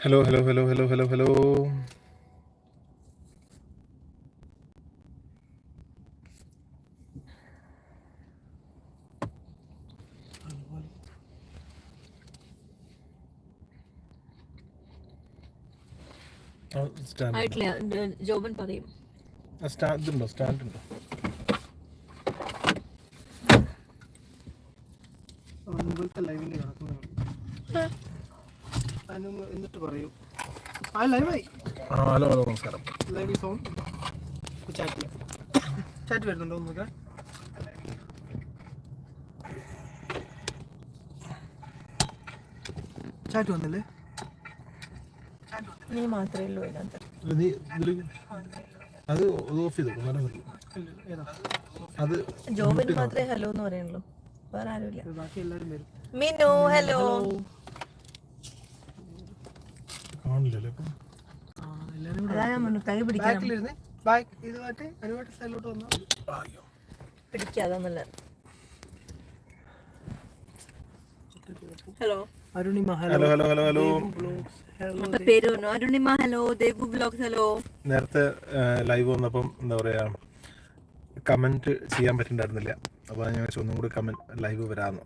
Hello hello hello hello hello hello ആയിട്ടില്ല. ജോബൻ പറയും. Stand ഉണ്ടോ? സ്റ്റാൻഡ് ഉണ്ടോ മുമ്പത്തെ ലൈവിൽ നടക്കുന്നതാണ് അതിന് എന്നിട്ട് പറയൂ ആ ലൈവായി ആ ഹലോ ഹലോ നമസ്കാരം ലൈവ് സോൺ ചാറ്റ് ചാറ്റ് വരുന്നുണ്ടോ നോക്കാം ചാറ്റ് വന്നില്ലേ നീ മാത്രമേ ഉള്ളൂ ഇതിനകത്ത് ഇത് നീ ഇതിൽ അത് ഓഫ് ചെയ്തു മരം മതി ഏതാ അത് ജോബിന് മാത്രമേ ഹലോ എന്ന് പറയുള്ളൂ. വേറെ ആരുമില്ല. ബാക്കി എല്ലാവരും വരും. മിനു ഹലോ. കാണില്ലല്ലോ അതാ ഞാൻ കൈ പിടിക്കാൻ ബാക്കിലിരുന്ന്. ബാക്ക് ഇത് മാറ്റി അനുമായിട്ട് സൈഡിലോട്ട് വന്നാൽ അയ്യോ പിടിക്കാതെ hello. Arunima hello hello hello hello. Hello അപ്പൊ പേര് പറഞ്ഞു? Arunima hello Devu blogs hello. നേരത്തെ ലൈവ് വന്നപ്പം എന്താ പറയാ കമന്റ് ചെയ്യാൻ പറ്റുന്നുണ്ടായിരുന്നില്ല അപ്പൊ ഞാൻ ഒന്നും കൂടി കമന്റ് ലൈവ് വരാന്ന്.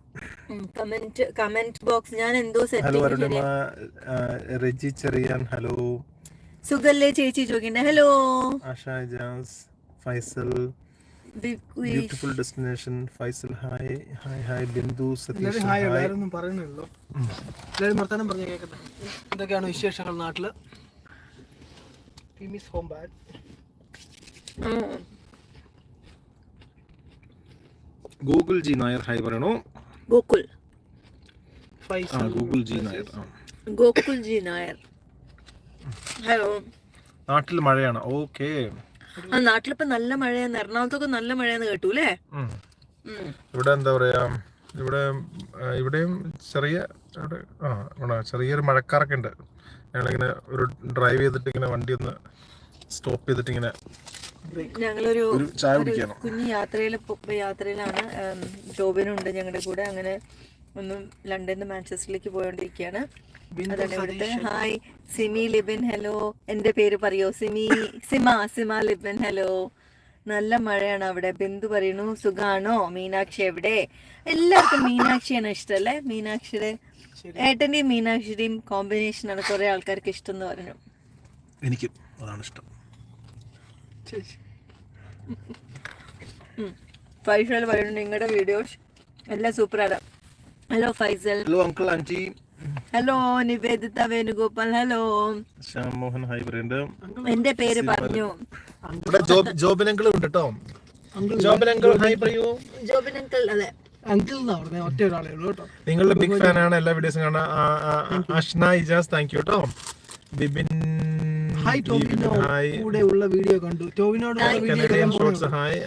Comment comment box. ഞാൻ എന്തോ ഹലോ അരുണിമ റെജി ചെറിയാൻ ഹലോ. സുഖല്ലേ ചേച്ചി ചോദിക്കുന്നത് hello Asha Jas Faisal beautiful destination Faisal hi hi hi Bindu Satheesh hi എല്ലാവരും പറയുന്നുള്ളൂ എല്ലാവരും വർത്തമാനം പറഞ്ഞു കേൾക്കട്ടെ എന്തൊക്കെയാണ് വിശേഷങ്ങൾ നാട്ടിൽ? Miss home bad Google G Nair hi പറയണോ? Gokul. Faisal Google G Nair Gokul G Nair. Hello. നാട്ടിൽ മഴയാണ്. ഓക്കെ. ആ നാട്ടിലിപ്പോ നല്ല മഴയാണ്. എറണാകുളത്തൊക്കെ നല്ല മഴയാന്ന് കേട്ടു അല്ലേ? ഇവിടെ എന്താ പറയാ ഇവിടെ ഇവിടെയും ചെറിയ ഇവിടെ ചെറിയൊരു മഴക്കാറൊക്കെ ഉണ്ട്. ഞങ്ങളിങ്ങനെ ഒരു ഡ്രൈവ് ചെയ്തിട്ട് ഇങ്ങനെ വണ്ടി ഒന്ന് സ്റ്റോപ്പ് ചെയ്തിട്ട് ഇങ്ങനെ ഞങ്ങളൊരു കുഞ്ഞു യാത്രയിൽ യാത്രയിലാണ് ഉം, ജോബിനുണ്ട് ഞങ്ങളുടെ കൂടെ. അങ്ങനെ ഒന്നും ലണ്ടനിൽ നിന്ന് മാഞ്ചസ്റ്ററിലേക്ക് പോയോണ്ടിരിക്കുകയാണ് ഇവിടുത്തെ ഹായ്. സിമി ലിബിൻ ഹലോ. എന്റെ പേര് പറയോ? സിമി സിമ സിമ ലിബിൻ ഹലോ. നല്ല മഴയാണ് അവിടെ. ബിന്ദു പറയുന്നു സുഖാണോ? മീനാക്ഷി എവിടെ? എല്ലാവർക്കും മീനാക്ഷിയാണ് ഇഷ്ടമല്ലേ മീനാക്ഷിയുടെ ഏട്ടന്റെയും മീനാക്ഷിയുടെയും കോമ്പിനേഷൻ ആണ് കുറെ ആൾക്കാർക്ക് ഇഷ്ടം എന്ന് പറഞ്ഞു. എനിക്കും അതാണ് ഇഷ്ടം. ഫൈസൽ പറയുന്നു നിങ്ങളുടെ വീഡിയോസ് എല്ലാം സൂപ്പറാണ് hello Faisal. Hello uncle aunty. Hello Niveditha Venugopal. Hello Shyamohan hi hi പറയുന്നുണ്ട് എന്റെ പേര് പറഞ്ഞു. ഇവിടെ ജോബ് ജോബിൻ അങ്കിൾ ഉണ്ട് കേട്ടോ ജോബിൻ അങ്കിൾ ഹായ് പറയൂ. ജോബിൻ അങ്കിൾ അതെ. അങ്കിൾ എന്നാ പറഞ്ഞ? ഒറ്റ ഒരാളേ ഉള്ളൂ കേട്ടോ. നിങ്ങളുടെ ബിഗ് ഫാൻ ആണ്. എല്ലാ വീഡിയോസും കാണാൻ അഷ്ന ഇജാസ് താങ്ക് യു കേട്ടോ ബിബിൻ ഹായ് ടോവിനോ കൂടെ ഉള്ള വീഡിയോ കണ്ടു. ടോവിനോട് ഹായ്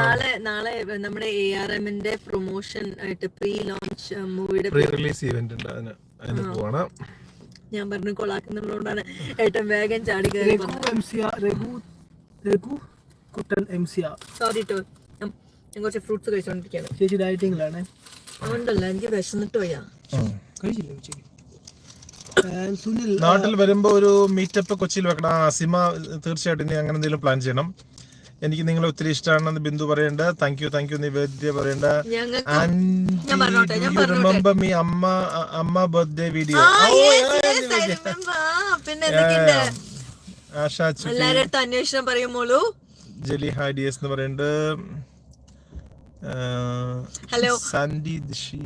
നാളെ നാളെ നമ്മുടെ എ ആർ എമ്മിന്റെ പ്രൊമോഷൻ ആയിട്ട് പ്രീ ലോഞ്ച് മൂവിയുടെ പ്രീ റിലീസ് ഇവന്റ് ഉണ്ട് അതിന്. അതിന് പോവാണ്. ഞാൻ പറഞ്ഞു കൊളാക്കുന്നുള്ളതുകൊണ്ടാണ് ഏട്ടൻ വേഗം ചാടി കയറി Raghu M Raghu Raghu Kuttan M C R sorry to ഞാൻ കുറച്ച് ഫ്രൂട്ട്സ് കഴിച്ചുകൊണ്ടിരിക്കുകയാണ് ചേച്ചി ഡയറ്റിംഗിലാണ് അതുകൊണ്ടല്ല എനിക്ക് വിശന്നിട്ട് പോയാ കഴിച്ചില്ല ഉച്ചയ്ക്ക് സുനിൽ നാട്ടിൽ വരുമ്പോ ഒരു മീറ്റപ്പ് കൊച്ചിയിൽ വെക്കണം. സിമ തീർച്ചയായിട്ടും അങ്ങനെ എന്തെങ്കിലും പ്ലാൻ ചെയ്യണം. എനിക്ക് നിങ്ങളെ ഒത്തിരി ഇഷ്ടമാണെന്ന് ബിന്ദു പറയണ്ട. Thank you thank you Nivedya പറയണ്ട. റിമെമ്പർ മീ അമ്മ അമ്മ ബർത്ത്ഡേ വീഡിയോ. ആ, പിന്നെ ആശാ അടുത്ത് അന്വേഷണം പറയുമ്പോളൂ ജലി ഹായ് ഡി എന്ന് പറയുന്നുണ്ട് ഹലോ സാൻഡി ദിഷി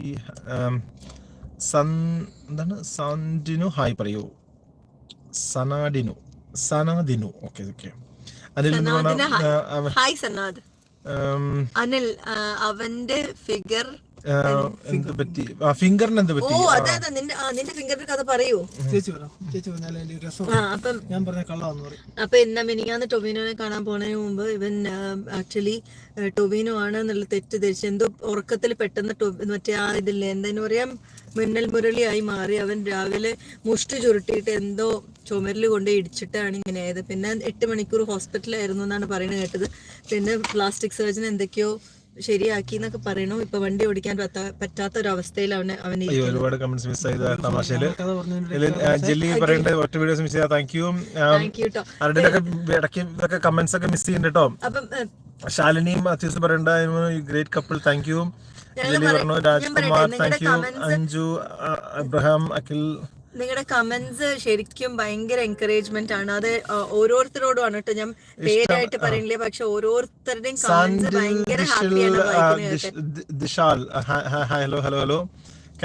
എന്താണ്? സാൻഡിനു ഹായ് പറയൂ. സനാഡിനു സനാദിനു. ഓക്കെ ഓക്കെ അനിൽ എന്ന് പറഞ്ഞ ഹായ്. ആ, സന്നാദ് അനിൽ അവന്റെ ഫിഗർ എന്ത് പറ്റി? ആ ഫിംഗറിന് എന്ത് ഓ പറ്റി അതെ അതെ നിന്റെ ആ, നിന്റെ ഫിംഗറിന്റെ കഥ പറയൂ. ചേച്ചി പറ ചേച്ചി പറഞ്ഞാൽ എന്റെ രസം. ആ അപ്പം ഞാൻ പറഞ്ഞ കള്ളാന്ന് പറയും. അപ്പൊ എന്നാ മിനിങ്ങാന്ന് ടൊവിനോനെ കാണാൻ പോണതിന് മുമ്പ് ഇവൻ ആക്ച്വലി ടൊവിനോ ആണ് എന്നുള്ള തെറ്റിദ്ധരിച്ച് എന്തോ ഉറക്കത്തിൽ പെട്ടെന്ന് ടൊ- മറ്റേ ആ ഇതില്ലേ എന്തെന്ന് പറയാം മിന്നൽ മുരളിയായി മാറി. അവൻ രാവിലെ മുഷ്ടി ചുരുട്ടിയിട്ട് എന്തോ ചുമരിൽ കൊണ്ട് ഇടിച്ചിട്ടാണ് ഇങ്ങനെ ആയത്. പിന്നെ എട്ട് മണിക്കൂർ ഹോസ്പിറ്റലായിരുന്നു എന്നാണ് പറയുന്നത് കേട്ടത്. പിന്നെ പ്ലാസ്റ്റിക് സർജൻ എന്തൊക്കെയോ ശരിയാക്കി എന്നൊക്കെ പറയണു. ഇപ്പൊ വണ്ടി ഓടിക്കാൻ പറ്റാത്ത ഒരു അവസ്ഥയിൽ അവന് അവന് അയ്യോ ഒരുപാട് കമന്റ്സ് മിസ് ചെയ്ത തമാശയിൽ ജെല്ലി പറയേണ്ട ഒറ്റ വീഡിയോസ് മിസ് ചെയ്താ. താങ്ക് യു ഇടയ്ക്ക് ഇതൊക്കെ കമന്റ്സ് ഒക്കെ മിസ് ചെയ്യുന്നുണ്ട് കേട്ടോ അപ്പം ശാലിനിയും അത്യാവശ്യം പറയണ്ട great couple thank you Jelly പറഞ്ഞു Rajkumar thank you Anju Abraham Akhil നിങ്ങളുടെ കമന്റ്സ് ശരിക്കും ഭയങ്കര എൻകറേജ്മെന്റ് ആണ്. അത് ഓരോരുത്തരോടും ആണ് കേട്ടോ ഞാൻ പേരായിട്ട് പറയണില്ല പക്ഷെ ഓരോരുത്തരുടെയും കമന്റ്സ് ഭയങ്കര ഹാപ്പിയാണ് ആ, വായിക്കുന്നത് ദിഷ്- the- Dishal hello hello hello.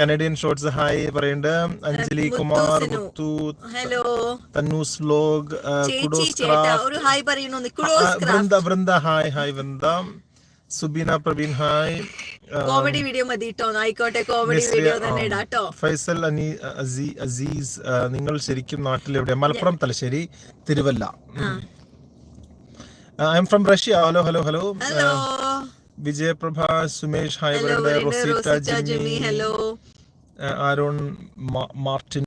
Canadian shorts hi പറയുന്നുണ്ട് അഞ്ജലി കുമാർ. മുത്തു ഹലോ. തന്നൂസ് ലോഗ് ഒരു ഹായ് പറയുന്നു. Vrinda Vrinda hi hi Vrinda. Subeena Praveen hi. Comedy video മതി കേട്ടോ. ആയിക്കോട്ടെ കോമഡി വീഡിയോ തന്നെ ഇടാട്ടോ. ഫൈസൽ അനി അസീ അസീസ് നിങ്ങൾ ശരിക്കും നാട്ടിൽ എവിടെ Malappuram Thalassery Thiruvalla. I am from Russia hello hello hello Vijayaprabha Sumesh hi Rosita Jimmy. Jimmy hello Aaron Martin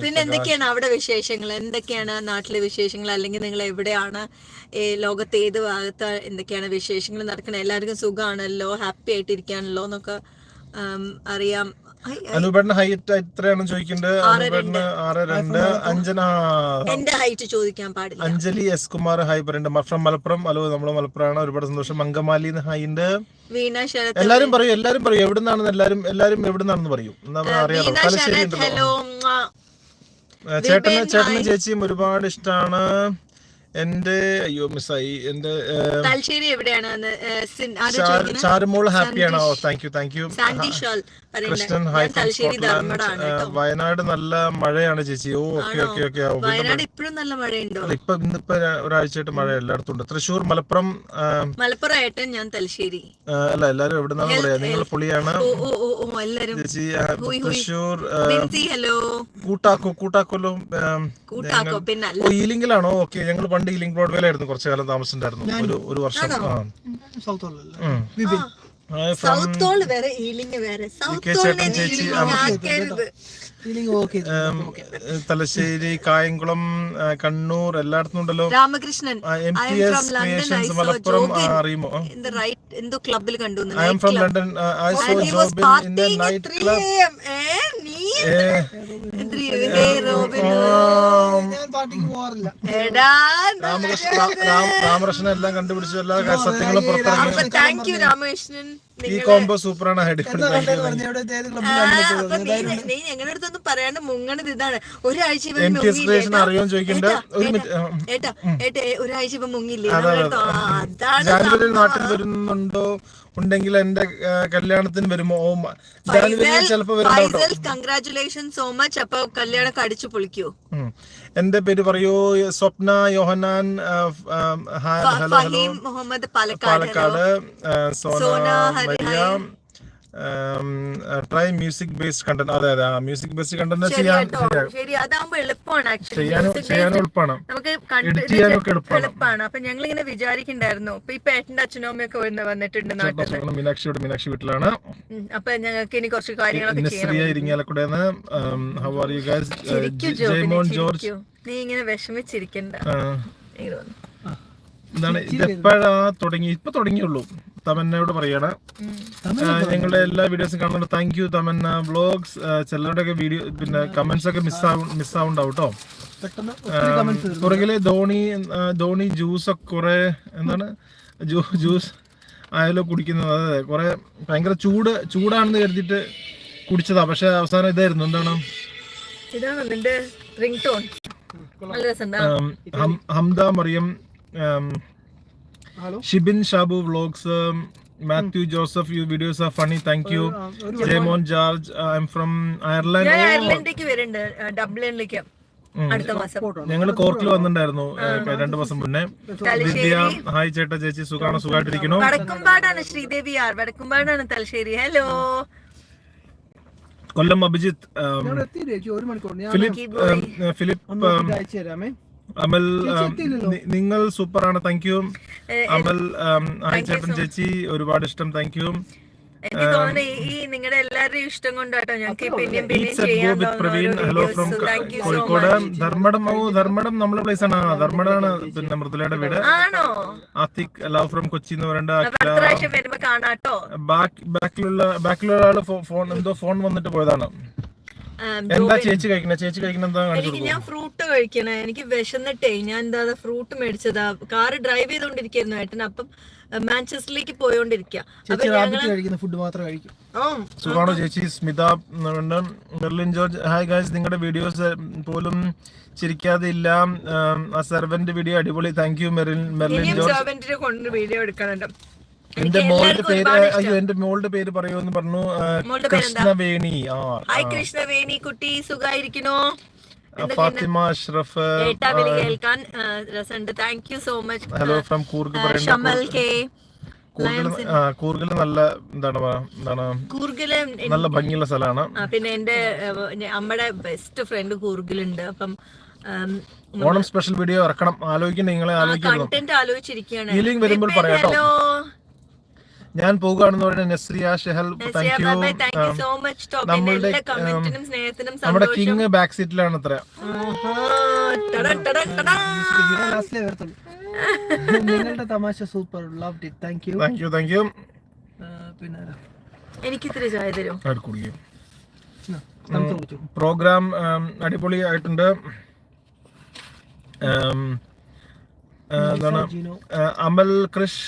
പിന്നെ. എന്തൊക്കെയാണ് അവിടെ വിശേഷങ്ങൾ? എന്തൊക്കെയാണ് നാട്ടിലെ വിശേഷങ്ങൾ? അല്ലെങ്കിൽ നിങ്ങൾ എവിടെയാണ്? ലോകത്ത് ലോകത്തെ ഏത് ഭാഗത്ത് എന്തൊക്കെയാണ് വിശേഷങ്ങൾ നടക്കുന്നത്? എല്ലാവർക്കും സുഖമാണല്ലോ ഹാപ്പി ആയിട്ടിരിക്കാണല്ലോ എന്നൊക്കെ അറിയാം. അനുപേട്ടന് ഹൈറ്റ് എത്രയാണ് ചോദിക്കേണ്ടത് അനുപേട്ടന് ആറ് രണ്ട്. അഞ്ജന എന്റെ ഹൈറ്റ് ചോദിക്കാൻ പാടില്ല. അഞ്ജലി എസ് കുമാർ ഹായ് പറയുന്നുണ്ട്. ഫ്രം മലപ്പുറം. അലോ നമ്മൾ മലപ്പുറമാണ് ഒരുപാട് സന്തോഷം. മംഗമാലി ഹായ് ഉണ്ട്. വീണ ശരത്. എല്ലാരും പറയും എല്ലാരും പറയും. എവിടുന്നാണെന്ന് എല്ലാരും എല്ലാരും എവിടുന്നാണെന്ന് പറയും. അറിയാലോ. ഉണ്ടല്ലോ. ആ, ചേട്ടന് ചേട്ടനും ചേച്ചിയും ഒരുപാട് ഇഷ്ടമാണ് എന്റെ അയ്യോ മിസ്സായി. എന്റെ തലശ്ശേരി എവിടെയാണ്? Charumol ഹാപ്പിയാണോ? Thank you thank you Krishnan hi Wayanad നല്ല മഴയാണ് ചേച്ചി. ഓ ഓക്കെ ഓക്കെ ഓക്കെ. വയനാട് ഇപ്പോഴും നല്ല മഴയുണ്ടോ? ഇപ്പൊ ഇന്നിപ്പോ ഒരാഴ്ചയായിട്ട് മഴ എല്ലായിടത്തും ഉണ്ട് തൃശ്ശൂർ മലപ്പുറം മലപ്പുറം ഏട്ടൻ ഞാൻ തലശ്ശേരി അല്ല എല്ലാരും എവിടെ നിന്നാണ് പറയാ നിങ്ങൾ പുളിയാണ്. ചേച്ചി. തൃശ്ശൂർ ഹലോ. കൂട്ടാക്കോ കൂട്ടാക്കോലോ ആം, കൂട്ടാക്കോ പിന്നെ അല്ല. ഓ ഈലിംഗിലാണോ? ഓക്കെ ഞങ്ങൾ പണ്ട് ഈലിംഗ് ബ്രോഡ്വേലായിരുന്നു കുറച്ചു കാലം താമസിച്ചിട്ടുണ്ടായിരുന്നു. ഒരു ഒരു വർഷം. ആ. സൗത്ത് ഹോൾ വേറെ ഈലിംഗ് വേറെ. സൗത്ത് ഹോളിനെ ചേച്ചി, ആക്കരുത് തലശ്ശേരി കായംകുളം കണ്ണൂർ എല്ലായിടത്തും ഉണ്ടല്ലോ. രാമകൃഷ്ണൻ. മലപ്പുറം അറിയുമോ എന്തോ ക്ലബിൽ കണ്ടു I am from London I saw Jobin in night 3 club Ramakrishnan എല്ലാം കണ്ടുപിടിച്ചു എല്ലാ സത്യങ്ങളും പുറത്തിറങ്ങി. അപ്പൊ താങ്ക് യു രാമകൃഷ്ണൻ. ഈ കോംബോ സൂപ്പറാണ് നീ ഞങ്ങളുടെ അടുത്തൊന്നും പറയാണ്ട് മുങ്ങണത് ഇതാണ്. ഒരാഴ്ച മുങ്ങിയില്ലേ? ചോദിക്കണ്ട്. ഏട്ടാ, ഏട്ടാ, ഒരാഴ്ച ഇപ്പൊ മുങ്ങില്ലേ അതാണ്. നാട്ടിൽ വരുന്നുണ്ടോ? ഉണ്ടെങ്കിൽ എന്റെ കല്യാണത്തിന് വരുമോ ഓ ജാനുവരിയിൽ ചിലപ്പോ കൺഗ്രാറ്റുലേഷൻ സോ മച്ച് അപ്പൊ കല്യാണം അടിച്ചു പൊളിക്കോ. എന്റെ പേര് പറയൂ Swapna Yohannan hello hello. Palakkad Sona Sona, Maria. Try music based content അതെ അതെ മ്യൂസിക് ബേസ്ഡ് കണ്ടന്റ് ചെയ്യാൻ ശരി അതാവുമ്പോ എളുപ്പമാണ് ചെയ്യാനും എളുപ്പമാണ് നമുക്ക് ചെയ്യാനൊക്കെ എളുപ്പമാണ്. അപ്പൊ ഞങ്ങൾ ഇങ്ങനെ വിചാരിക്കണ്ടായിരുന്നു ഇപ്പൊ ഇപ്പൊ ഏട്ടന്റെ അച്ഛനും അമ്മയൊക്കെ വന്ന് വന്നിട്ടുണ്ട് നാട്ടിൽ മീനാക്ഷിയുടെ മീനാക്ഷി വീട്ടിലാണ്. അപ്പൊ ഞങ്ങൾക്ക് ഇനി കുറച്ച് കാര്യങ്ങളൊക്കെ Nazriya how are you guys Jaimon George. നീ ഇങ്ങനെ വിഷമിച്ചിരിക്കണ്ട. ആ, ഇത് എപ്പോഴാ എന്താണ് തുടങ്ങി? ഇപ്പൊ തുടങ്ങിയുള്ളൂ. തമന്നയോട് പറയണ. ഞങ്ങളുടെ എല്ലാ വീഡിയോസും കാണുന്നുണ്ട്. Thank you Tamannaah. വ്ളോഗ്സ് ചിലരുടെ ഒക്കെ വീഡിയോ പിന്നെ കമന്റ്സ് ഒക്കെ മിസ്സാവുണ്ടാവും കേട്ടോ പുറകിലെ ധോണി ധോണി ജ്യൂസ് ഒക്കെ കുറെ എന്താണ്? ജ്യൂസ് ആയാലോ കുടിക്കുന്നത്. അതെ കുറെ ഭയങ്കര ചൂട് ചൂടാണെന്ന് കരുതിയിട്ട് കുടിച്ചതാ. പക്ഷെ അവസാനം ഇതായിരുന്നു. എന്താണ്? Hamda Mariyam. Shibin Shabu vlogs Mathew Joseph you videos are funny thank you Jayamon George I am from Ireland അയർലൻഡിലേക്ക് വരുന്നുണ്ട് ഡബ്ലിനിലേക്ക് ഞങ്ങൾ കോർക്കിൽ വന്നിട്ടുണ്ടായിരുന്നു രണ്ടു മാസം മുന്നേ. വിദ്യ ഹായ് ചേട്ടാ ചേച്ചി സുഖാണ്? സുഖമായിട്ടിരിക്കുന്നു വടക്കുംപാടാണ് Sreedevi R വടക്കുംപാടാണ് Thalassery. Hello Kollam Abhijith Philip Philip Amal നിങ്ങൾ സൂപ്പർ ആണ് നിങ്ങൾ സൂപ്പറാണ്. താങ്ക് യു അമൽ ആയിച്ചേട്ടൻ ചേട്ടൻ ചേച്ചി ഒരുപാട് ഇഷ്ടം. താങ്ക് യു എനിക്ക് തോന്നുന്നു ഈ- ഈ നിങ്ങളുടെ എല്ലാവരുടെയും ഇഷ്ടം കൊണ്ടാട്ടോ ഞങ്ങൾക്ക് പിന്നെയും പിന്നെയും ചെയ്യാൻ യു സോ കോഴിക്കോട് ധർമ്മടം ഓ ധർമ്മടം നമ്മളെ പ്ലേസ് ആണ്. ധർമ്മടാണ് ധർമ്മടമാണ് പിന്നെ മൃദുലയുടെ വീട്. ആണോ? ആത്തിക് ലവ് ഫ്രം കൊച്ചി എന്ന് പറയേണ്ട. ബാക്ക് ബാക്കിലുള്ള ബാക്കിലുള്ള ആൾ ഫോൺ എന്തോ ഫോൺ വന്നിട്ട് പോയതാണ്. എന്താ ചേച്ചി കഴിക്കണ ചേച്ചി കഴിക്കണ എന്താ എനിക്ക് ഞാൻ ഫ്രൂട്ട് കഴിക്കണേ. എനിക്ക് വിശന്നിട്ടേ. ഞാൻ എന്താ ഫ്രൂട്ട് മേടിച്ചതാ. കാറ് ഡ്രൈവ് ചെയ്തോണ്ടിരിക്കുന്നു ഏട്ടൻ. അപ്പം മാഞ്ചസ്റ്ററിലേക്ക് പോയോണ്ടിരിക്കുക അപ്പൊ ചേച്ചി സുഖാണോ Smitha. Merlin George. Hi guys നിങ്ങളുടെ വീഡിയോസ് പോലും ചിരിക്കാതെ ഇല്ല. ആ സെർവന്റ് വീഡിയോ അടിപൊളി. Thank you Merlin George. സെർവന്റിനെ കൊണ്ട് വീഡിയോ എടുക്കാനുണ്ട്. എന്റെ മോളുടെ പേര് അയ്യോ എന്റെ മോളുടെ പേര് പറയുമെന്ന് പറഞ്ഞു? കൃഷ്ണവേണി. ആ ഹായ് കൃഷ്ണവേണി കുട്ടി സുഖായിരിക്കണോ? ഫാത്തിമ അഷ്റഫ് കേൾക്കാൻ രസമുണ്ട്. Thank you so much hello from Coorg Shamal K. കൂർഗിൽ നല്ല എന്താണ് എന്താണ്? കൂർഗിൽ നല്ല ഭംഗിയുള്ള സ്ഥലമാണ്. പിന്നെ എന്റെ അമ്മയുടെ ബെസ്റ്റ് ഫ്രണ്ട് കൂർഗിലുണ്ട് അപ്പം ഓണം സ്പെഷ്യൽ വീഡിയോ ഇറക്കണം. ആലോചിക്കണ്ട നിങ്ങളെ ആലോചിക്കണം വരുമ്പോൾ പറയാട്ടോ. ഞാൻ പോകുകയാണെന്ന് പറയുന്നത് Nazriya Shehal thank you so much top നമ്മളുടെ, കമന്റിനും നമ്മുടെ കിങ് ബാക്ക് സീറ്റിലാണ് അത്ര നിങ്ങളുടെ തമാശ super love it thank you thank you thank you പിന്നെ എനിക്ക് ഇത്തിരി ചായ തരും? കുടിക്കും. പ്രോഗ്രാം അടിപൊളി ആയിട്ടുണ്ട് ഉം, ആ, എന്താണ്. അമൽ കൃഷ്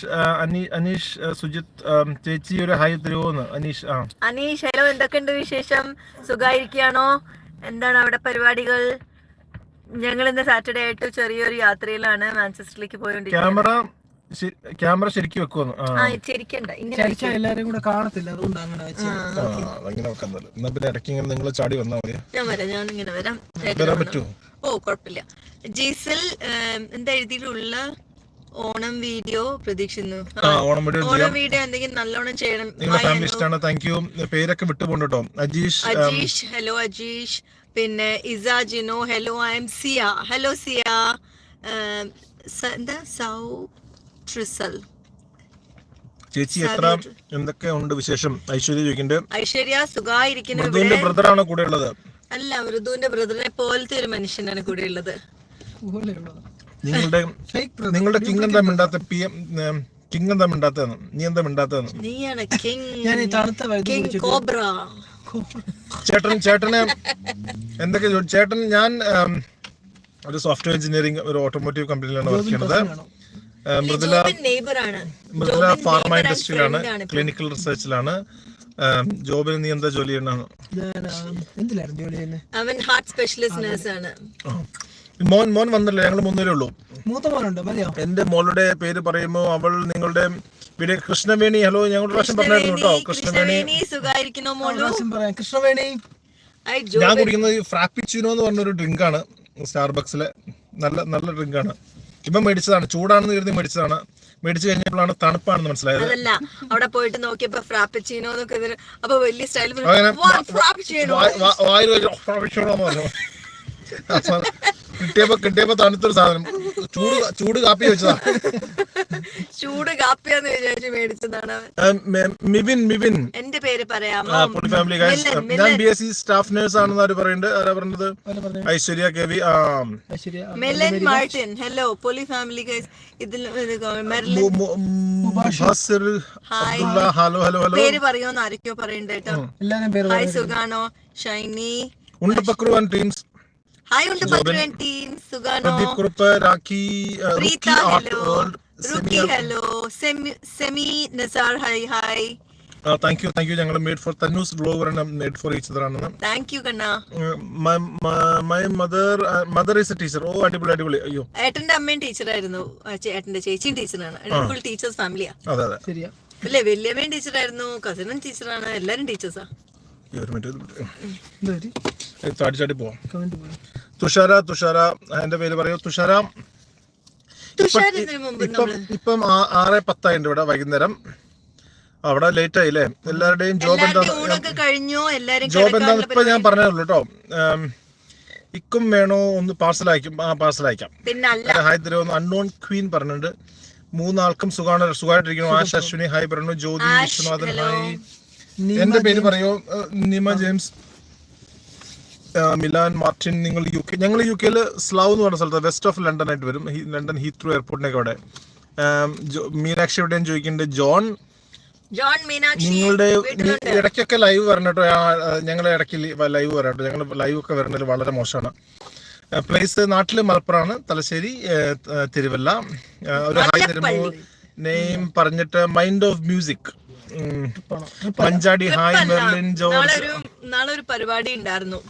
അനീഷ് സുജിത് ചേച്ചി ഒരു ഹായ് തരുമോന്ന് അനീഷ് ആ. അനീഷ് ഹലോ എന്തൊക്കെയുണ്ട് വിശേഷം? സുഖായിരിക്കുകയാണോ എന്താണ് അവിടെ പരിപാടികൾ? ഞങ്ങൾ ഇന്ന് സാറ്റർഡേ ആയിട്ട് ചെറിയൊരു യാത്രയിലാണ് മാഞ്ചസ്റ്ററിലേക്ക് പോയോണ്ടിരിക്കുന്നത്. ക്യാമറ ക്യാമറ ശരിക്കും വെക്കുമെന്ന് എല്ലാരും കൂടെ കാണത്തില്ല. അതുകൊണ്ട് അങ്ങനെ തന്നെ എന്നാ പിന്നെ ഇടയ്ക്ക് ഇങ്ങനെ നിങ്ങൾ ചാടി വന്നാൽ മതി. ഞാൻ വരാം ഞാൻ ഇങ്ങനെ വരാം. വരാൻ പറ്റുമോ ഓ കുഴപ്പമില്ല ജീസൽ എന്താ എഴുതിയിട്ടുള്ള ഓണം വീഡിയോ പ്രതീക്ഷിക്കുന്നു. ഓണം വീഡിയോ ഓണം വീഡിയോ എന്തെങ്കിലും നല്ലോണം ചെയ്യണം. നിങ്ങളുടെ ഫാമിലി ഇഷ്ടമാണ്? താങ്ക് യു പേരൊക്കെ വിട്ടുപോണ്ട് കേട്ടോ. അജീഷ് അജീഷ് ഹലോ അജീഷ്. പിന്നെ Isa Jino hello I am Siya. Hello Siya. എന്താ? സൗ ട്രിസൽ. ചേച്ചി എത്ര എന്തൊക്കെ ഉണ്ട് വിശേഷം? ഐശ്വര്യ ചോദിക്കുന്നുണ്ട്. ഐശ്വര്യ സുഖായിരിക്കുന്നു ബ്രദറാണ് കൂടെ ഉള്ളത്. അല്ല മൃദുവിന്റെ ബ്രദറിനെ പോലത്തെ ഒരു മനുഷ്യനാണ് കൂടെ ഉള്ളത്. നിങ്ങളുടെ നിങ്ങളുടെ കിങ് എന്താ മിണ്ടാത്ത പി എം കിങ് എന്താ മിണ്ടാത്തതെന്ന് നീ എന്താ മിണ്ടാത്തതെന്ന്? നീയാണ് കിങ്. King cobra. ചേട്ടൻ ചേട്ടന് എന്തൊക്കെ ചേട്ടൻ ഞാൻ ഒരു സോഫ്റ്റ്വെയർ എഞ്ചിനീയറിംഗ് ഒരു ഓട്ടോമോട്ടീവ് കമ്പനിയിലാണ് വർക്ക് ചെയ്യുന്നത് മൃദുല നെയ്ബർ ആണ്. മൃദുല ഫാർമ ഇൻഡസ്ട്രിയിലാണ്. ക്ലിനിക്കൽ റിസർച്ചിലാണ് ജോബിന് നീ എന്താ ജോലി ചെയ്യണമെന്ന് ഞാൻ എന്തിലായിരുന്നു ജോലി ചെയ്യുന്നത് അവൻ ഹാർട്ട് സ്പെഷ്യലിസ്റ്റ് നേഴ്സ് ആണ്. മോൻ മോൻ വന്നല്ലോ? ഞങ്ങൾ മൂന്നുപേരേ ഉള്ളൂ. മൂത്ത മോനുണ്ട്? മതിയോ? എന്റെ മോളുടെ പേര് പറയുമ്പോ അവൾ നിങ്ങളുടെ പിന്നെ കൃഷ്ണവേണി. ഹലോ ഞങ്ങൾ പ്രാവശ്യം പറഞ്ഞായിരുന്നു കേട്ടോ. കൃഷ്ണവേണി കൃഷ്ണവേണി. ഞാൻ കുടിക്കുന്നത് ഈ ഫ്രാപ്പിച്ചിനോ എന്ന് പറഞ്ഞൊരു ഡ്രിങ്ക് ആണ്. സ്റ്റാർബക്സിലെ നല്ല നല്ല ഡ്രിങ്ക് ആണ്. ഇപ്പം മേടിച്ചതാണ്. ചൂടാണെന്ന് കരുതി മേടിച്ചതാണ്. മേടിച്ചു കഴിഞ്ഞപ്പോഴാണ് തണുപ്പാണെന്ന് മനസ്സിലായത്. അതല്ല അവിടെ പോയിട്ട് നോക്കിയപ്പോ ഫ്രാപ്പച്ചീനോ എന്നൊക്കെ അപ്പൊ വലിയ സ്റ്റൈൽ വായിൽ ഫ്രാപ്പച്ചീനോ പറഞ്ഞു. കിട്ടിയപ്പോ കിട്ടിയപ്പോ തണുത്തൊരു സാധനം. ചൂട് ചൂട് കാപ്പി വെച്ചതാ. ചൂട് കാപ്പിയാന്ന് വിചാരിച്ച് മേടിച്ചതാണ് മിവിൻ മിവിൻ. എന്റെ പേര് പറയാമോ പുള്ളി ഫാമിലി ഞാൻ. B S C staff nurse ആണെന്ന് ആര് പറയുന്നുണ്ട് ആരാ പറഞ്ഞത്? ഐശ്വര്യ കെ വി മെലൻ മാർട്ടിൻ. ഹലോ പോലി ഫാമിലി ഗൈസ് ഇതിൽ ഹലോ ഹലോ ഹലോ. പേര് പറയുമോ ആരൊക്കെയോ പറയണ്ട കേട്ടോ. പേര് ഹായ് സുഖാണോ? ഷൈനി. ആൻഡ് ടീംസ് ഹായ് ഉണ്ട് Pakran team Pradeep Kurup Rakhi Preetha hello Rukki hello Semi Semi Nazar hi hi thank you thank you ഞങ്ങൾ made for Thannus blogger made for each ആണെന്ന് thank you Kanna my mother mother is a teacher ഓ അടിപൊളി അടിപൊളി. അയ്യോ. ഏട്ടന്റെ അമ്മയും ടീച്ചറായിരുന്നു ഏട്ടന്റെ ചേച്ചിയും ടീച്ചറാണ് ഫുൾ ടീച്ചേഴ്സ് ഫാമിലിയാ അതെ അതെ. ശരിയാ. അല്ലേ വല്യമ്മയും ടീച്ചറായിരുന്നു കസിനും ടീച്ചറാണ് എല്ലാരും ടീച്ചേഴ്സാ ഒരു മിനിറ്റ് ചാടി ചാടി പോവാം. തുഷാര തുഷാര എന്റെ പേര് പറയൂ. തുഷാര ഇപ്പം ഇപ്പം ആറ് പത്തായിട്ടുണ്ട് ഇവിടെ വൈകുന്നേരം. അവിടെ ലേറ്റ് ആയില്ലേ എല്ലാവരുടെയും ജോബ് എന്താ ജോബ് എന്താ കിടക്കാനുള്ള ഇപ്പൊ ഞാൻ പറഞ്ഞുള്ളൂ കേട്ടോ. ഇക്കും വേണോ ഒന്ന് പാർസൽ അയക്കും. ആ പാർസൽ അയക്കാം. പിന്നെ അല്ല ഹായ് തരുമോ അൺനോൺ ക്വീൻ പറഞ്ഞിട്ടുണ്ട്. മൂന്നാൾക്കും സുഖമാണ് സുഖമായിട്ടിരിക്കുന്നു ആശ അശ്വിനി ഹായ് പറഞ്ഞു. ജ്യോതി വിശ്വനാഥൻ ഹായ്. എന്റെ പേര് പറയോ? നിമ ജെയിംസ്. മിലാൻ മാർട്ടിൻ നിങ്ങൾ യു കെ ഞങ്ങൾ യു കെയിൽ സ്ലാവ് എന്ന് പറഞ്ഞ സ്ഥലത്ത് വെസ്റ്റ് ഓഫ് ലണ്ടൻ ആയിട്ട് വരും ലണ്ടൻ ഹീത്രൂ എയർപോർട്ടിനൊക്കെ അവിടെ. മീനാക്ഷി എവിടെയും ചോദിക്കുന്നുണ്ട് ജോൺ. ജോൺ മീനാക്ഷി നിങ്ങളുടെ ഇടയ്ക്കൊക്കെ ലൈവ് വരണം കേട്ടോ ഞങ്ങൾ ഇടയ്ക്ക് ലൈവ് വരാം കേട്ടോ ഞങ്ങൾ ലൈവ് ഒക്കെ വരുന്നത് വളരെ മോശമാണ്. പ്ലേസ് നാട്ടിൽ മലപ്പുറമാണ് തലശ്ശേരി തിരുവല്ല. ഒരു ഹായ് തരുമ്പോൾ നെയിം പറഞ്ഞിട്ട് mind of music Manchadi hi Merlin നാളെ ജോർജ്. ഒരു നാളെ ഒരു പരിപാടി ഉണ്ടായിരുന്നു.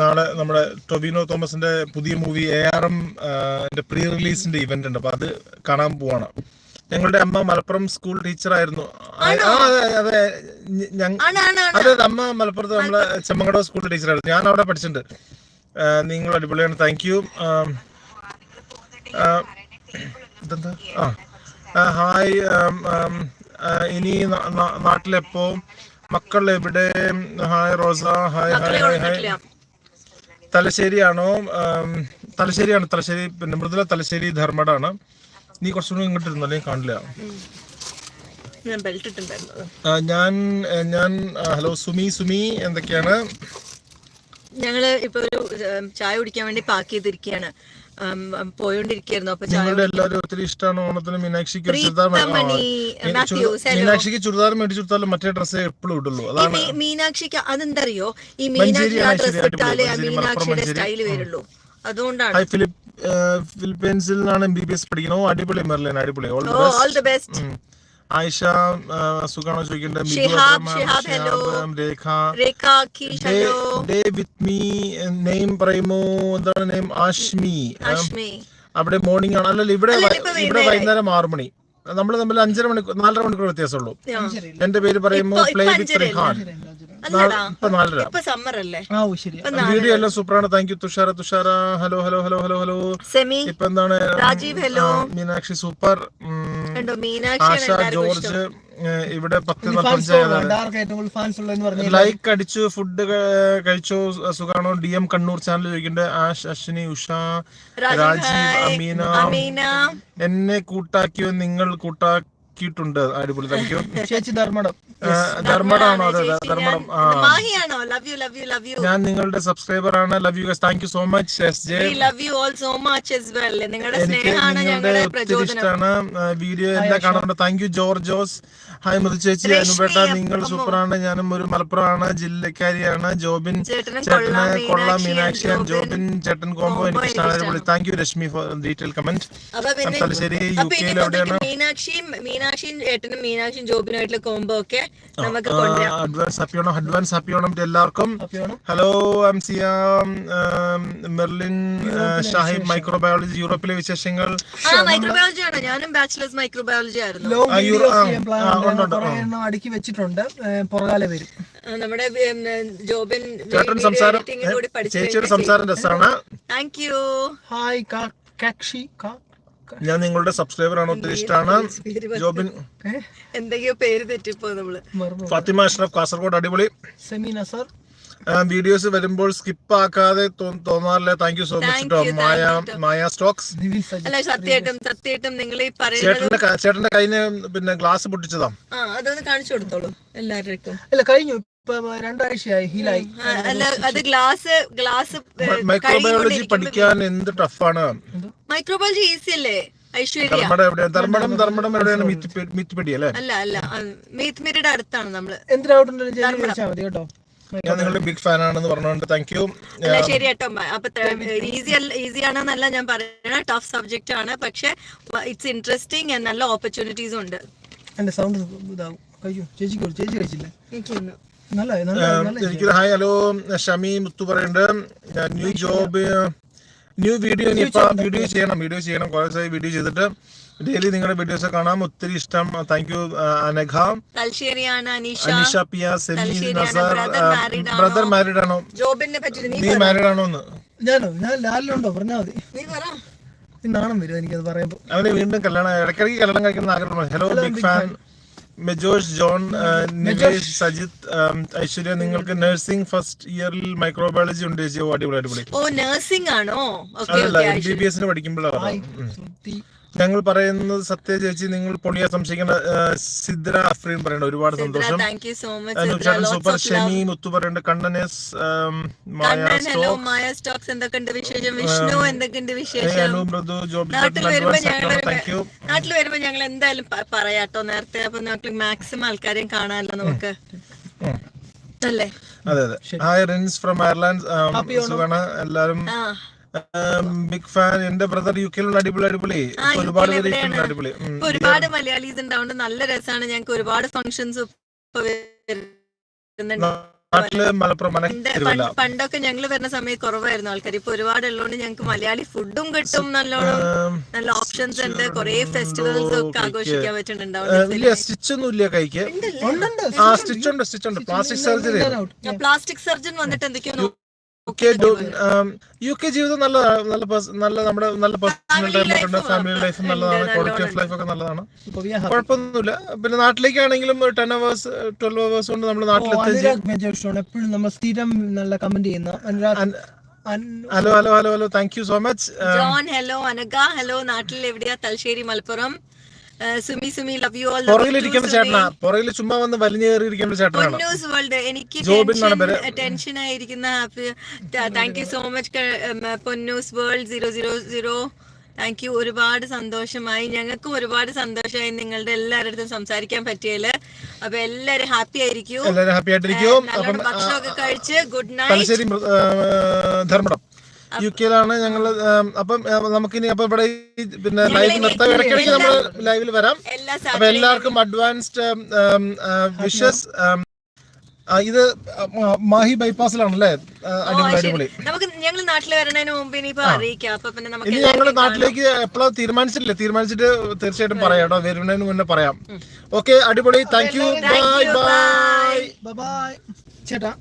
നാളെ നമ്മുടെ ടൊബിനോ തോമസിന്റെ പുതിയ movie A R M pre റിലീസിന്റെ event ഉണ്ട്. അപ്പൊ അത് കാണാൻ പോവാണ്. ഞങ്ങളുടെ അമ്മ മലപ്പുറം സ്കൂൾ ടീച്ചർ ആയിരുന്നു. അതെ അതെ. അമ്മ മലപ്പുറത്ത് നമ്മളെ ചെമ്മങ്ങട സ്കൂൾ ടീച്ചർ ആയിരുന്നു. ഞാൻ അവിടെ പഠിച്ചിട്ടുണ്ട് നിങ്ങൾ അടിപൊളിയാണ്. താങ്ക് യു ഇതെന്താ? ആ ഹായ് ഇനി നാട്ടിലെപ്പോ മക്കൾ എവിടെ hi Rosa hi hi hi hi. തലശ്ശേരിയാണോ? തലശ്ശേരിയാണ് തലശ്ശേരി പിന്നെ മൃദുല തലശ്ശേരി ധർമ്മടാണ്. നീ കുറച്ചുകൂടി ഇങ്ങോട്ട് ഇരുന്നല്ലേ കാണില്ല. ഞാൻ ബെൽറ്റ് ഇട്ടുണ്ടായിരുന്നത് ഞാൻ ഞാൻ ഹലോ സുമി സുമി എന്തൊക്കെയാണ്? ഞങ്ങൾ ഇപ്പൊ ഒരു ചായ കുടിക്കാൻ വേണ്ടി പാക്ക് ചെയ്തിരിക്കുകയാണ്. അപ്പൊ നിങ്ങളുടെ എല്ലാവരും ഒത്തിരി ഇഷ്ടമാണ് ഓണത്തിന് മീനാക്ഷിക്ക് ഒരു ചുരിദാർ മീനാക്ഷിക്ക് മേടിച്ചു കൊടുത്താലും മറ്റേ ഡ്രസ് എപ്പോഴും ഇടുള്ളൂ. അതാണ് മീനാക്ഷിക്ക് അതെന്തറിയോ? ഈ മീനാക്ഷി ആ ഡ്രസ്. ഇട്ടാലേ മീനാക്ഷിയുടെ സ്റ്റൈൽ വരുള്ളൂ. അതുകൊണ്ടാണ്. ഫിലിപ്പീൻസിൽ നിന്നാണ് എം ബി ബി എസ് പഠിക്കണോ അടിപൊളി മെർലിൻ അടിപൊളി. ഓൾ ദ ബെസ്റ്റ് ആയിഷ സുഖമാണോ സുഖാണോ ചോദിക്കേണ്ടത് Rekha. Day with me name പറയുമോ? എന്താണ് നെയിം? ആഷ്മി. അവിടെ മോർണിംഗ് ആണ്. അല്ലല്ലോ ഇവിടെ ഇവിടെ വൈകുന്നേരം ആറു മണി. നമ്മൾ തമ്മിൽ അഞ്ചര മണിക്കൂർ നാലര മണിക്കൂർ വ്യത്യാസമുള്ളൂ. എന്റെ പേര് പറയുമ്പോൾ പ്ലേ വിത്ത്? റിഹാൻ ഇപ്പൊ സമ്മർ അല്ലേ ആ ഓ ശരി. വീഡിയോ എല്ലാം സൂപ്പറാണ്. Thank you Thushara Thushara. Hello hello hello hello hello Semi ഇപ്പൊ എന്താണ്? Rajeev, hello Meenakshi super. Asha George ഇവിടെ പത്ത് ഫാൻസ് നാൽപ്പത്തഞ്ച് ഡാർക്ക് ഫാൻസ് ഉള്ളതെന്ന് പറഞ്ഞാൽ ലൈക്ക് അടിച്ചു ഫുഡ് കഴിച്ചോ സുഖാണോ? ഡി എം കണ്ണൂർ ചാനൽ ചോദിക്കുന്നുണ്ട്. ആഷ് അശ്വിനി ഉഷ രാജീവ്, അമീന. അമീന. എന്നെ കൂട്ടാക്കിയോ നിങ്ങൾ കൂട്ടാക്കിയിട്ടുണ്ട് അടിപൊളി. താങ്ക് യു ചേച്ചി ധർമ്മടം. ധർമ്മടാണോ? അതെ അതെ ധർമ്മടം. ഞാൻ- മാഹിയാണോ? Love you love you love you ഞാൻ നിങ്ങളുടെ സബ്സ്ക്രൈബർ ആണ്. Love you thank you so much S J love you all so much as well. നിങ്ങളുടെ എനിക്ക് സ്നേഹമാണ് നിങ്ങളുടെ ഒത്തിരി ഇഷ്ടമാണ്. വീഡിയോ എല്ലാം കാണാറുണ്ട് thank you George Jose hi Mridu ചേച്ചി അനുപേട്ട നിങ്ങൾ സൂപ്പറാണ്. ഞാനും ഒരു മലപ്പുറമാണ് ജില്ലക്കാരിയാണ്. ജോബിൻ ചേട്ടനും കൊള്ളാം, മീനാക്ഷി ജോബിൻ. ചേട്ടൻ കോംബോ എനിക്ക് ഇഷ്ടമാണ്. Thank you Reshmi for detail comment Thalassery U K കെയിൽ എവിടെയാണ്? മീനാക്ഷിയും മീനാക്ഷിയും ഏട്ടനും മീനാക്ഷിയും ജോബിനുമായിട്ടുള്ള കോംബോ ഒക്കെ നമുക്ക് advance happy Onam advance happy Onam എല്ലാവർക്കും. Hello M Siya Merlin Shahib microbiology യൂറോപ്പിലെ വിശേഷങ്ങൾ. ആ മൈക്രോബയോളജി ആണ്. ഞാനും ബാച്ചിലേഴ്സ് മൈക്രോബയോളജി ആയിരുന്നു. എണ്ണം അടുക്കി വെച്ചിട്ടുണ്ട്. പുറകാലെ വരും. നമ്മുടെ ജോബിൻ ചേട്ടൻ സംസാരം ചേച്ചിയുടെ സംസാരം രസമാണ്. താങ്ക് യു ഹായ് കാ- കാക്ഷി കാ- ഞാൻ നിങ്ങളുടെ സബ്സ്ക്രൈബർ ആണ് ഒത്തിരി ഇഷ്ടമാണ്. ജോബിൻ. എന്തെങ്കിലും എന്തൊക്കെയോ പേര് തെറ്റിപ്പോ നമ്മൾ. ഫാത്തിമ അഷ്റഫ് കാസർഗോഡ് അടിപൊളി. സെമീന സർ. വീഡിയോസ് വരുമ്പോൾ സ്കിപ്പ് ആക്കാതെ തോന്നാറില്ല. താങ്ക് യു സോ മച്ച് കേട്ടോ മായ മായ സ്റ്റോക്സ് അല്ല സത്യമായിട്ടും സത്യമായിട്ടും നിങ്ങൾ ഈ പറയുന്നത് ചേട്ടന്റെ ചേട്ടന്റെ കയ്യിന് പിന്നെ ഗ്ലാസ് പൊട്ടിച്ചതാ. ആ അതൊന്ന് കാണിച്ചു കൊടുത്തോളൂ എല്ലാവർക്കും. അല്ല കഴിഞ്ഞു. രണ്ടാഴ്ചയായി ഹീലായി അല്ല അത് ഗ്ലാസ് ഗ്ലാസ് മൈക്രോബയോളജി പഠിക്കാൻ എന്ത് ടഫാണ് മൈക്രോബയോളജി ഈസി അല്ലേ? ഐശ്വര്യ. ധർമ്മടം എവിടെയാണ്? മിത്ത് അല്ലേ? അല്ല അടുത്താണ് നമ്മൾ. എന്ത് ഡൗട്ട് ഉണ്ടെങ്കിലും ജെല്ലി കേട്ടോ. ഞാൻ നിങ്ങളുടെ ബിഗ് ഫാൻ ആണെന്ന് പറഞ്ഞുകൊണ്ട് താങ്ക് യു ശരി കേട്ടോ. അപ്പൊ ഈസി ഈസി ആണെന്നല്ല ഞാൻ പറയുന്നത്. ടഫ് സബ്ജക്റ്റ് ആണ്. പക്ഷെ ഇറ്റ്സ് ഇൻട്രസ്റ്റിംഗ് നല്ല ഓപ്പർച്യൂണിറ്റീസ് ഉണ്ട്. എന്റെ സൗണ്ട് ഇതാവും. കഴിച്ചു ചേച്ചിക്ക് ചേച്ചി കഴിച്ചില്ല? എനിക്ക് നല്ല നല്ല നല്ല ഹായ് ഹലോ ഷമി മുത്തു പറയുന്നുണ്ട്. ന്യൂ ജോബ് ന്യൂ വീഡിയോ ഇനിയിപ്പോ വീഡിയോ ചെയ്യണം വീഡിയോ ചെയ്യണം. കുറേ ദിവസമായി വീഡിയോ ചെയ്തിട്ട്. ഡെയിലി നിങ്ങളുടെ വീഡിയോസ് കാണാം. ഒത്തിരി ഇഷ്ടം. Thank you Anagha. തലശ്ശേരിയാണ് Aneesha. Aneesha Piya Semi തലശ്ശേരിയാണ്. നസർ Brother married ആണോ? ബ്രദർ മാരീഡ് ആണോ? ജോബിനെ പറ്റി നീ മാരീഡ് ആണോ എന്ന്? ഞാനോ? ഞാൻ ലാലിലുണ്ടോ? പറഞ്ഞാൽ മതി. നീ പറ. ഈ നാണം വരും എനിക്കത് പറയുമ്പോ. അവന് വീണ്ടും കല്യാണം ഇടയ്ക്കിടയ്ക്ക് കല്യാണം കഴിക്കുന്ന ആഗ്രഹം hello big fan Mejosh John Nivesh Sajith ഉം, ഐശ്വര്യ നിങ്ങൾക്ക് നഴ്സിംഗ് ഫസ്റ്റ് ഇയറിൽ മൈക്രോബയോളജി ഉണ്ട് ചേച്ചി. അടിപൊളി അടിപൊളി. ഓ നഴ്സിംഗ് ആണോ? എം ബി ബി എസിന് പഠിക്കുമ്പോഴാണ് ഞങ്ങൾ പറയുന്നത് സത്യ ചേച്ചി നിങ്ങൾ പൊളിയാ സംശയിക്കുന്ന സിദ്ര അഫ്രീൻ പറയണ്ട ഒരുപാട് സന്തോഷം. Thank so much super. Shemi Muthu പറയണ്ട കണ്ണനേസ് മായ സ്റ്റോക്സ്. എന്തൊക്കെയുണ്ട് വിശേഷം? വിഷ്ണു എന്തൊക്കെയുണ്ട് വിശേഷം? അനു മൃദു ജോബി നാട്ടിൽ വരുമ്പോ ഞങ്ങൾ എന്തായാലും പറയാട്ടോ. നേരത്തെ അപ്പൊ നാട്ടിൽ മാക്സിമം ആൾക്കാരെയും കാണാമല്ലോ നമുക്ക്. അല്ലേ? അതെ അതെ. ഹായ് റിൻസ് ഫ്രം അയർലാൻഡ് എല്ലാരും? ബിഗ് ഫാൻ എന്റെ ബ്രദർ യു കെയിലുള്ള അടിപൊളി അടിപൊളി. ഒരുപാട്? അടിപൊളി. ഒരുപാട് മലയാളീസ് ഉണ്ടാവുന്നുണ്ട് നല്ല രസമാണ് ഞങ്ങൾക്ക് ഒരുപാട് നാട്ടിൽ മലപ്പുറം പണ്ട് പണ്ടൊക്കെ ഞങ്ങൾ വരുന്ന സമയത്ത് കുറവായിരുന്നു ആൾക്കാർ ഇപ്പൊ ഒരുപാട് ഉള്ളതുകൊണ്ട് ഞങ്ങൾക്ക് മലയാളി ഫുഡും കിട്ടും നല്ലോണം. നല്ല ഓപ്ഷൻസ് ഉണ്ട് കുറെ ഫെസ്റ്റിവൽസ് ഒക്കെ ആഘോഷിക്കാൻ പറ്റുന്നുണ്ടാവും പ്ലാസ്റ്റിക് സർജൻ വന്നിട്ട് എന്തൊക്കെയോ യു കെ യു കെ ജീവിതം നല്ലതാണ് നല്ല നല്ല നമ്മുടെ നല്ല പേഴ്സണൽ ടൈം ഉണ്ട്. ഫാമിലി ലൈഫ് നല്ലതാണ്. ക്വാളിറ്റി ഓഫ് ലൈഫ് ഒക്കെ നല്ലതാണ്. കുഴപ്പമൊന്നുമില്ല. പിന്നെ നാട്ടിലേക്കാണെങ്കിലും ടെൻ അവേഴ്സ് ട്വൽവ് അവേഴ്സ് കൊണ്ട് നമ്മൾ ഓ, നാട്ടിലെത്തി അനുരാഗ് മേജർ സ്റ്റോൺ എപ്പോഴും നമ്മൾ സ്ഥിരം നല്ല കമന്റ് ചെയ്യുന്ന അനുരാഗ് അൻ- hello hello hello hello thank you so much John hello Anagha hello നാട്ടിൽ എവിടെയാ? Thalassery Malappuram. Sumi Sumi love you all പുറകിലിരിക്കുന്ന ചേട്ടനാ. പുറകിൽ ചുമ്മാ വന്ന് വലിഞ്ഞു കയറിയിരിക്കുന്ന ചേട്ടനാണ്? ന്യൂസ് വേൾഡ് എനിക്ക് ടെൻഷൻ ആയിരിക്കുന്ന thank you so much Ponnus world zero zero zero thank you ഒരുപാട് സന്തോഷമായി. ഞങ്ങൾക്കും ഒരുപാട് സന്തോഷമായി നിങ്ങളുടെ എല്ലാവരുടെ സംസാരിക്കാൻ പറ്റിയതിൽ. അപ്പൊ എല്ലാരും ഹാപ്പി ആയിരിക്കും. എല്ലാവരും ഹാപ്പി ആയിട്ടിരിക്കും. നല്ലോണം ഭക്ഷണമൊക്കെ കഴിച്ച് ഗുഡ് നൈറ്റ് ധർമ്മടം. യു കെയിലാണ് ഞങ്ങൾ അപ്പം നമുക്കിനി അപ്പൊ ഇവിടെ പിന്നെ ലൈവ് നിർത്താം. ഇടയ്ക്കിടയ്ക്ക് നമ്മൾ ലൈവിൽ വരാം. അപ്പൊ എല്ലാവർക്കും അഡ്വാൻസ്ഡ് വിഷസ് ഇത് മാഹി ബൈപ്പാസിലാണല്ലേ അടിപൊളി നമുക്ക് ഞങ്ങൾ നാട്ടിൽ വരണതിന് മുമ്പ് ഇനിയിപ്പോ അറിയിക്കാം. അപ്പൊ പിന്നെ നമുക്ക് ഇനി ഞങ്ങൾ നാട്ടിലേക്ക് എപ്പോഴും തീരുമാനിച്ചിട്ടില്ല? തീരുമാനിച്ചിട്ട് തീർച്ചയായിട്ടും പറയാം കേട്ടോ. വരുന്നതിന് മുന്നേ പറയാം. ഓക്കെ അടിപൊളി. Thank you bye bye bye ചേട്ടാ.